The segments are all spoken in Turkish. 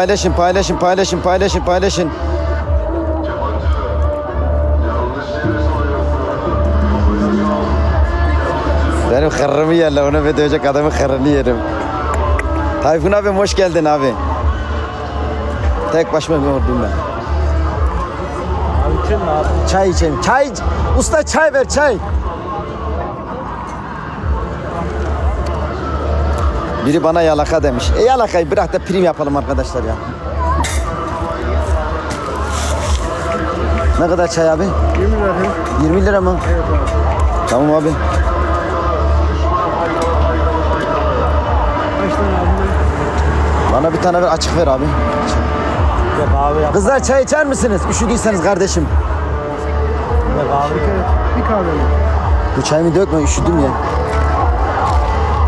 Paylaşın, paylaşın, paylaşın, paylaşın, paylaşın. Benim kırrımı yerler, onu ve dövecek adamın kırrını yerim. Tayfun abim hoş geldin abi. Tek başıma bir orduyum ben. Abi kim abi? Çay içelim. Çay, usta çay ver çay. Biri bana yalaka demiş. E yalakayı bırak da prim yapalım arkadaşlar ya. Ne kadar çay abi? 20 lira. 20 lira mı? Evet abi. Tamam abi. Kaç tane abi? Bana bir tane ver açık ver abi. De kahve yap. Kızlar çay içer misiniz? Üşüdüyseniz kardeşim. De kahve. Bir kahve mi? Bu çayımı dökme üşüdüm ya.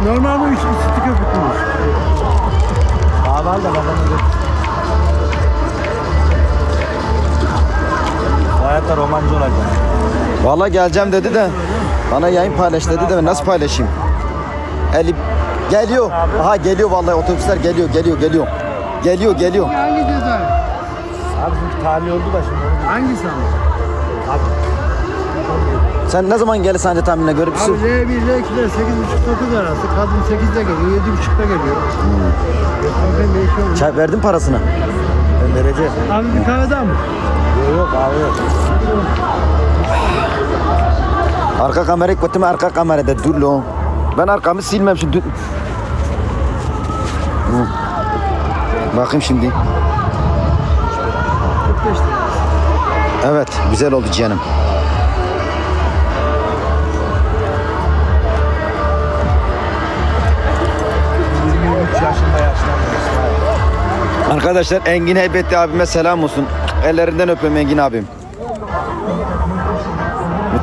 Normal bu üç sütü köpüklüymüş. Kahve al da babamı gör. Bu hayatta romancı olacak. Vallahi geleceğim dedi de bana yayın paylaş dedi de ben nasıl paylaşayım? Eli geliyor. Aha geliyor vallahi otobüsler geliyor geliyor geliyor. Geliyor geliyor. Hangi ceza? Abi şimdi talih oldu da şimdi. Hangisi ama? Abi. Sen ne zaman gelir sence tahminine göre bir Abi sor. L1, L2, L8,5, 9 arası. Kadın 8'de geliyor, 7.30'da geliyor. Ben değişiyorum. Çay verdin parasını. Ben vereceğim. Abi bir kahve daha mı? Yok yok kahve yok. Arka kamerayı kötü arka kamerada dur lo. Ben arkamı silmem şimdi. Hı. Bakayım şimdi. 45 lira. Evet güzel oldu canım. Arkadaşlar Engin Heybetli abime selam olsun. Ellerinden öpüyorum Engin abim.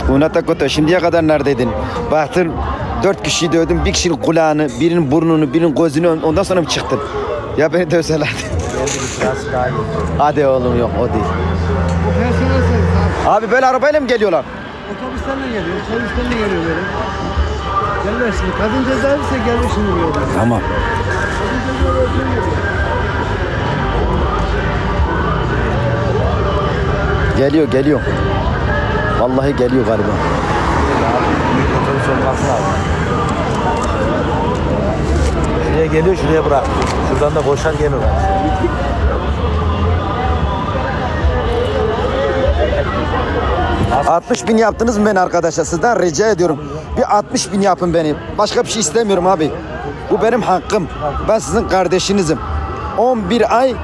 Unata Kota şimdiye kadar neredeydin? Baktın dört kişiyi dövdüm. Bir kişinin kulağını, birinin burnunu, birinin gözünü ondan sonra mı çıktın? Ya beni dövselerdi. Hadi oğlum yok o değil. Abi. Böyle arabayla mı geliyorlar? Otobüsten de geliyor, de geliyor böyle. Gelirler şimdi. Kadın cezaeviyse gelir şimdi buraya. Tamam. Kadın cezaeviyse geliyor. Geliyor geliyor. Vallahi geliyor galiba. Şuraya geliyor, şuraya bırak. Şuradan da koşar gelir. Hı. 60 bin yaptınız mı beni arkadaşlar? Sizden rica ediyorum. Bir 60 bin yapın beni. Başka bir şey istemiyorum abi. Bu benim hakkım. Ben sizin kardeşinizim. 11 ay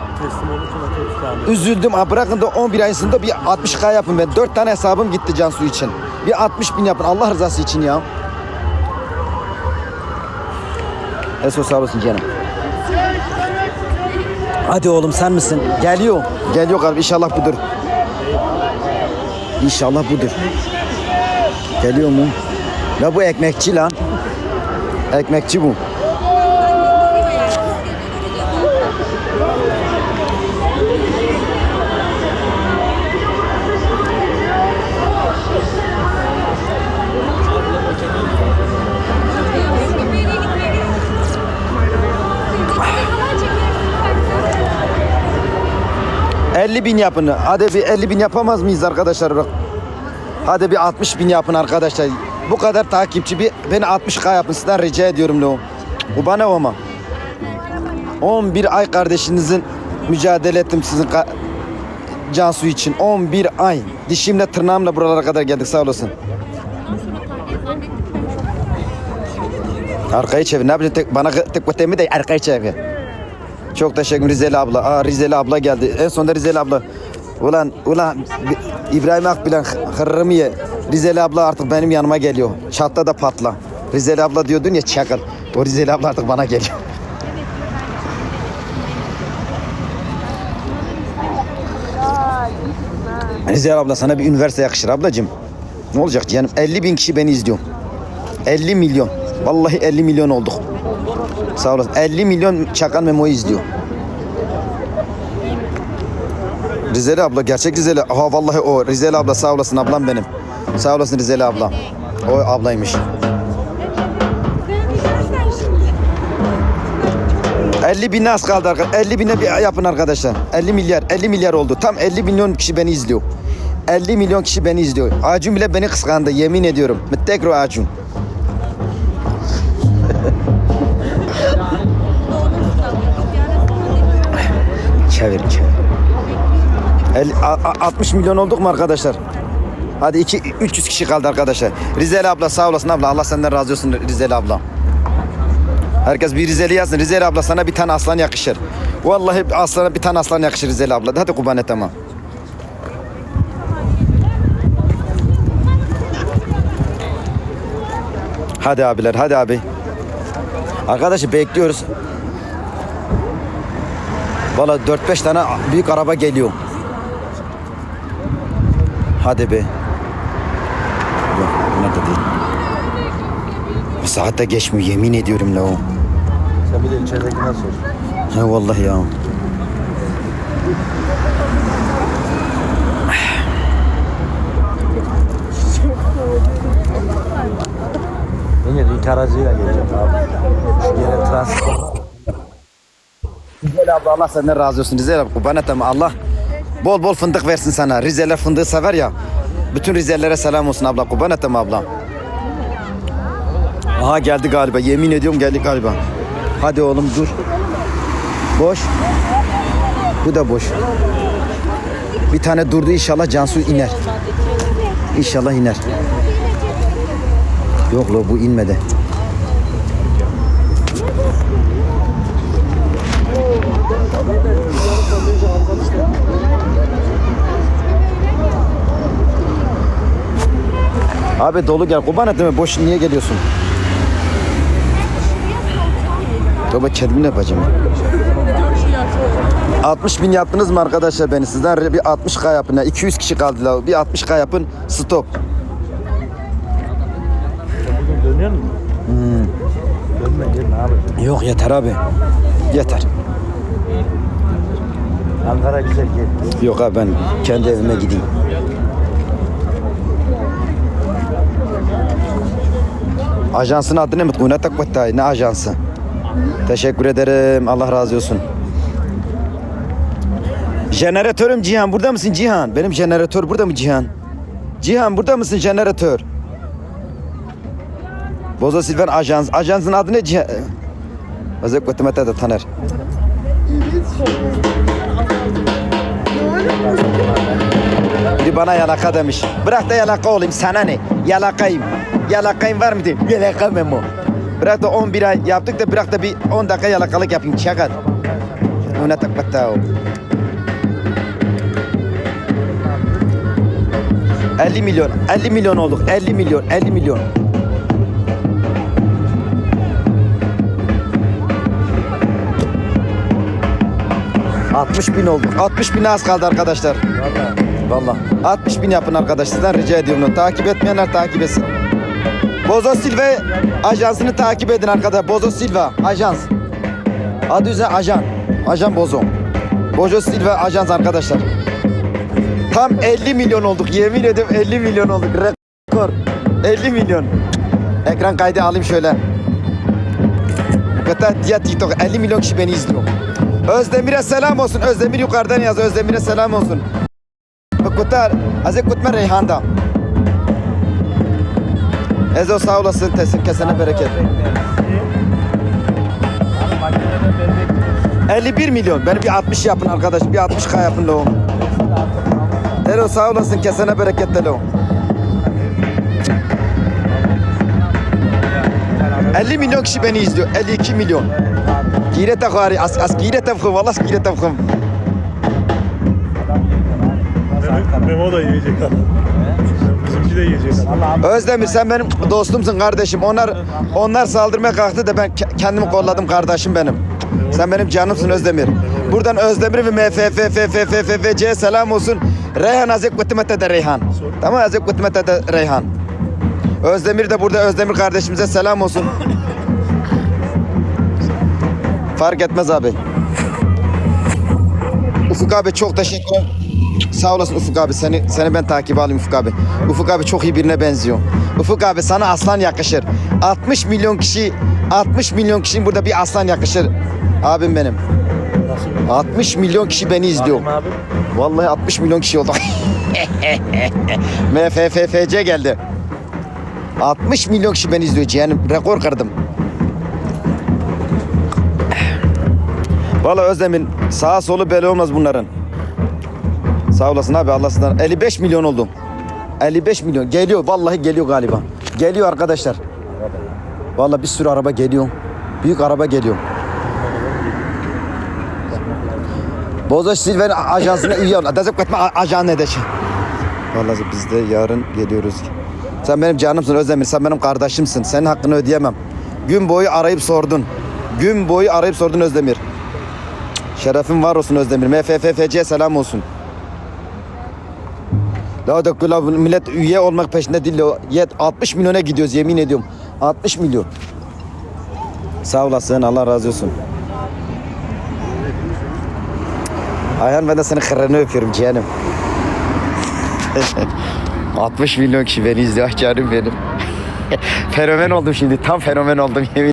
üzüldüm. Ha bırakın da 11 ayında bir 60k yapın ben. 4 tane hesabım gitti Cansu için. Bir 60 bin yapın Allah rızası için ya. Eso sağ olasın canım. Hadi oğlum sen misin? Geliyor. Geliyor kardeşim inşallah budur. İnşallah budur. Geliyor mu? Ya bu ekmekçi lan. Ekmekçi bu. 50 bin yapın. Hadi bir 50 bin yapamaz mıyız arkadaşlar? Bak. Hadi bir 60 bin yapın arkadaşlar. Bu kadar takipçi bir beni 60k yapın sizden rica ediyorum lo. Bu bana ama. 11 ay kardeşinizin mücadele ettim sizin Cansu için. 11 ay. Dişimle tırnağımla buralara kadar geldik sağ olasın. Arkayı çevir. Ne yapacaksın? Bana tek batemi de arkayı çevir. Çok teşekkür Rizeli abla. Aa Rizeli abla geldi. En sonunda Rizeli abla. Ulan ulan İbrahim Akbilen hırrımı ye. Rizeli abla artık benim yanıma geliyor. Çatla da patla. Rizeli abla diyordun ya çakal. O Rizeli abla artık bana geliyor. Rizeli abla sana bir üniversite yakışır ablacığım. Ne olacak canım? 50 bin kişi beni izliyor. 50 milyon. Vallahi 50 milyon olduk. Sağ olasın. 50 milyon Çakan Memo'yu izliyor. Rizeli abla gerçek Rizeli. Aha vallahi o Rizeli abla sağ olasın ablam benim. Sağ olasın Rizeli abla. O ablaymış. 50 bin az kaldı arkadaşlar. 50 bine bir yapın arkadaşlar. 50 milyar. 50 milyar oldu. Tam 50 milyon kişi beni izliyor. 50 milyon kişi beni izliyor. Acun bile beni kıskandı yemin ediyorum. Müttekro Acun. Çevir çevir. 50, a- a- 60 milyon olduk mu arkadaşlar? Hadi iki, 300 kişi kaldı arkadaşlar. Rizeli abla sağ olasın abla. Allah senden razı olsun Rizeli abla. Herkes bir Rizeli yazsın. Rizeli abla sana bir tane aslan yakışır. Vallahi aslana bir tane aslan yakışır Rizeli abla. Hadi kurban et ama. Hadi abiler hadi abi. Arkadaşı bekliyoruz. Valla 4-5 tane büyük araba geliyor. Hadi be. Yok bunlar da değil. Bu saat de geçmiyor yemin ediyorum la o. Sen bir de içeridekine sor. He vallahi ya. Ben de aracıyla geleceğim abi. Şu yere transport. Rizeli abla Allah senden razı olsun. Abla kurban et ama Allah bol bol fındık versin sana. Rizeler fındığı sever ya. Bütün Rizelilere selam olsun abla. Kurban et ama abla. Aha geldi galiba. Yemin ediyorum geldi galiba. Hadi oğlum dur. Boş. Bu da boş. Bir tane durdu inşallah Cansu iner. İnşallah iner. Yok lo bu inmedi. Abi dolu gel. Kurban etme boş niye geliyorsun? Baba kendimi ne yapacağım? 60 bin yaptınız mı arkadaşlar beni? Sizden bir 60k yapın. ya. 200 kişi kaldı la. Bir 60k yapın. Stop. Bugün dönüyor musun? Hmm. Dönme gelme abi. Yok yeter abi. Yeter. Ankara güzel gel. Yok abi ben kendi evime gideyim. Ajansın adı ne Mutlu? Takvatay. Ne ajansı? Teşekkür ederim. Allah razı olsun. Jeneratörüm Cihan. Burada mısın Cihan? Benim jeneratör burada mı Cihan? Cihan burada mısın jeneratör? Bozo Silven Ajans. Ajansın adı ne Cihan? Özel Kutlumet'e de tanır. Biri bana yalaka demiş. Bırak da yalaka olayım sana ne? Yalakayım. Yalakayım var mı diyeyim? Yalaka memo. Bırak da 11 ay yaptık da bırak da bir 10 dakika yalakalık yapayım. Çakal. Ona takmatta o. 50 milyon. 50 milyon olduk. 50 milyon. 50 milyon. ...60 bin olduk. 60 bin az kaldı arkadaşlar. Vallahi. 60 bin yapın arkadaşlar. Rica ediyorum. Takip etmeyenler takip etsin. Bozo Silva ajansını takip edin arkadaşlar. Bozo Silva ajans. Adı üzerine ajan. Ajan Bozo. Bozo Silva ajans arkadaşlar. Tam 50 milyon olduk. Yemin ediyorum 50 milyon olduk. Rekor. 50 milyon. Ekran kaydı alayım şöyle. Bu kadar diğer TikTok 50 milyon kişi beni izliyor. Özdemir'e selam olsun. Özdemir yukarıdan yaz. Özdemir'e selam olsun. Kutar, Azek Kutma Reyhan'da. Ezo sağ olasın, tesin kesene bereket. 51 milyon. Beni bir 60 yapın arkadaş. Bir 60k yapın lo. Ero sağ olasın, kesene bereket de lo. 50 milyon kişi beni izliyor. 52 milyon. Gire takari, as as gire tafkım, vallahi gire tafkım. Memo, da yiyecek abi. Bizimki de yiyecek abi. Özdemir sen benim dostumsun kardeşim. Onlar onlar saldırmaya kalktı da ben ke- kendimi kolladım kardeşim benim. Sen benim canımsın Özdemir. Buradan Özdemir ve MFFFFFFC selam olsun. Reyhan Azek Kutmete de Reyhan. Tamam Azek Kutmete de Reyhan. Özdemir de burada Özdemir kardeşimize selam olsun. Fark etmez abi. Ufuk abi çok teşekkür. Sağ olasın Ufuk abi. Seni seni ben takip alayım Ufuk abi. Ufuk abi çok iyi birine benziyor. Ufuk abi sana aslan yakışır. 60 milyon kişi 60 milyon kişinin burada bir aslan yakışır. Abim benim. Nasıl? 60 milyon kişi beni izliyor. Vallahi 60 milyon kişi oldu. MFFFC geldi. 60 milyon kişi beni izliyor. Yani rekor kırdım. Vallahi Özdemir sağa solu belli olmaz bunların. Sağ olasın abi Allah'ından. 55 milyon oldum. 55 milyon. Geliyor vallahi geliyor galiba. Geliyor arkadaşlar. Vallahi bir sürü araba geliyor. Büyük araba geliyor. Boza Silver ajansına üye ol. Adazıp katma ajan ne de şey. Vallahi biz de yarın geliyoruz. Sen benim canımsın Özdemir. Sen benim kardeşimsin. Senin hakkını ödeyemem. Gün boyu arayıp sordun. Gün boyu arayıp sordun Özdemir. Şerefin var olsun Özdemir. MFFFC'ye selam olsun. Daha da millet üye olmak peşinde değil. Yet 60 milyona gidiyoruz yemin ediyorum. 60 milyon. Sağ olasın Allah razı olsun. Ayhan ben de senin kırını öpüyorum ciğerim. 60 milyon kişi beni izliyor canım benim. fenomen oldum şimdi tam fenomen oldum yemin